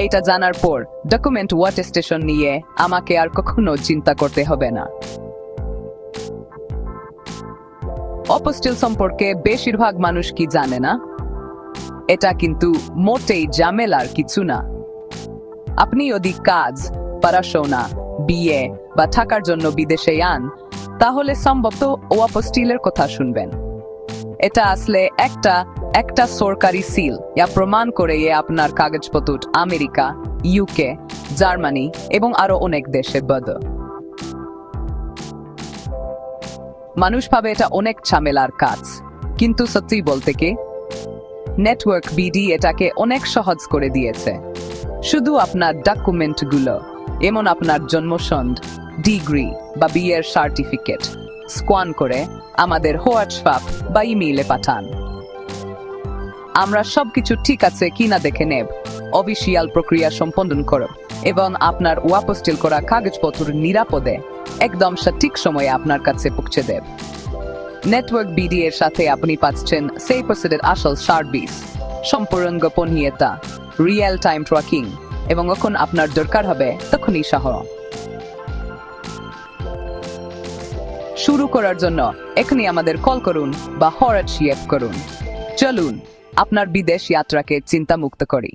এইটা জানার পর ডকুমেন্ট ওয়াট স্টেশন নিয়ে আমাকে আর কখনো চিন্তা করতে হবে না। অপস্টিল সম্পর্কে বেশিরভাগ মানুষ কি জানে না? এটা কিন্তু মোটেই ঝামেলার কিছু না। আপনি যদি কাজ, পড়াশোনা, বিয়ে বা থাকার জন্য বিদেশে যান, তাহলে সম্ভবত ওয়াপস্টিলের কথা শুনবেন। এটা আসলে একটা একটা সরকারি সিল, ইয়া প্রমাণ করে এ আপনার কাগজপত্র আমেরিকা ইউকে জার্মানি এবং আরও অনেক দেশে বদ মানুষ ভাবে এটা অনেক ঝামেলার কাজ, কিন্তু সত্যি বলতে কি নেটওয়ার্ক বিডি এটাকে অনেক সহজ করে দিয়েছে। শুধু আপনার ডকুমেন্টগুলো এমন আপনার জন্মসন্দ ডিগ্রি বা বিয়ের সার্টিফিকেট স্কোয়ান করে আমাদের হোয়াটসঅ্যাপ বা ইমেইলে পাঠান। আমরা সবকিছু ঠিক আছে কিনা দেখে নেব। অফিসিয়াল প্রক্রিয়া সম্পাদন করব এবং আপনার ওয়াপস্টিল করা কাগজপত্র নিরাপদে, একদম সঠিক সময়ে আপনার কাছে পৌঁছে দেব। নেটওয়ার্ক বিডি এর সাথে আপনি পাচ্ছেন সেই পার্সেন্টের আসল সার্ভিস, সম্পূর্ণ গোপনীয়তা রিয়েল টাইম ট্র্যাকিং এবং যখন আপনার দরকার হবে তখনই সহ। শুরু করার জন্য এখনই আমাদের কল করুন বা হরাট করুন। চলুন। আপনার বিদেশ যাত্রাকে চিন্তামুক্ত করি।